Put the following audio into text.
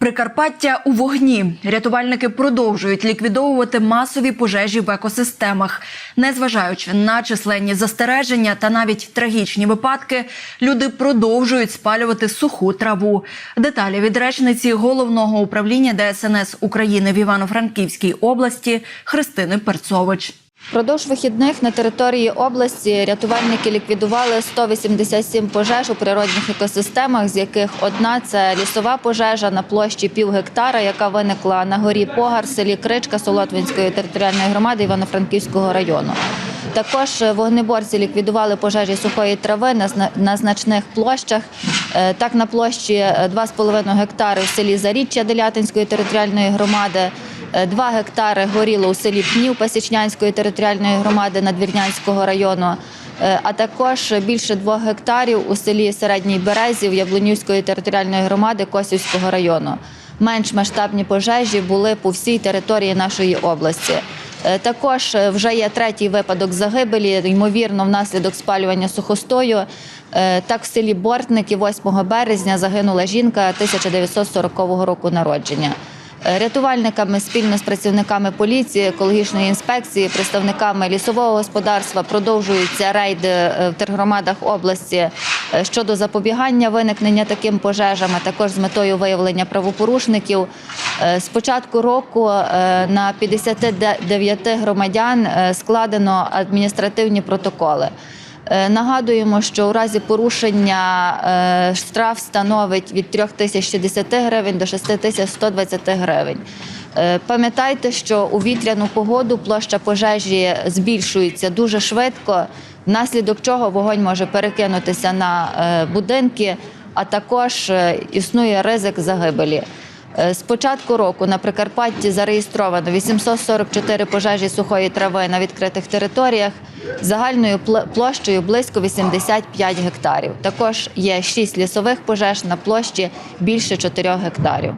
Прикарпаття у вогні. Рятувальники продовжують ліквідовувати масові пожежі в екосистемах. Незважаючи на численні застереження та навіть трагічні випадки, люди продовжують спалювати суху траву. Деталі від речниці головного управління ДСНС України в Івано-Франківській області Христини Перцович. Продовж вихідних на території області рятувальники ліквідували 187 пожеж у природних екосистемах, з яких одна це лісова пожежа на площі пів гектара, яка виникла на горі Погар, селі Кричка Солотвинської територіальної громади Івано-Франківського району. Також вогнеборці ліквідували пожежі сухої трави на зна- значних площах. Е, Так, на площі е, 2,5 гектари в селі Заріччя Делятинської територіальної громади. 2 гектари горіло у селі Пнів Пасічнянської територіальної громади Надвірнянського району, е, а також більше 2 гектарів у селі Середній Березів Яблунівської територіальної громади Косівського району. Менш масштабні пожежі були по всій території нашої області. Е, Також е, вже є третій випадок загибелі, ймовірно, внаслідок спалювання сухостою. Е, Так, в селі Бортники 8 березня загинула жінка 1940 року народження. Рятувальниками спільно з працівниками поліції, екологічної інспекції, представниками лісового господарства продовжуються рейди е, в тергромадах області е, щодо запобігання виникнення таким пожежам, а також з метою виявлення правопорушників. Е, З початку року на 59 громадян складено адміністративні протоколи. Е, Нагадуємо, що у разі порушення е, штраф становить від 3060 гривень до 6120 гривень. Е, Пам'ятайте, що у вітряну погоду площа пожежі збільшується дуже швидко, внаслідок чого вогонь може перекинутися на будинки, а також існує ризик загибелі. Е, З початку року на Прикарпатті зареєстровано 844 пожежі сухої трави на відкритих територіях загальною пл- площею близько 85 гектарів. Також є 6 лісових пожеж на площі більше 4 гектарів.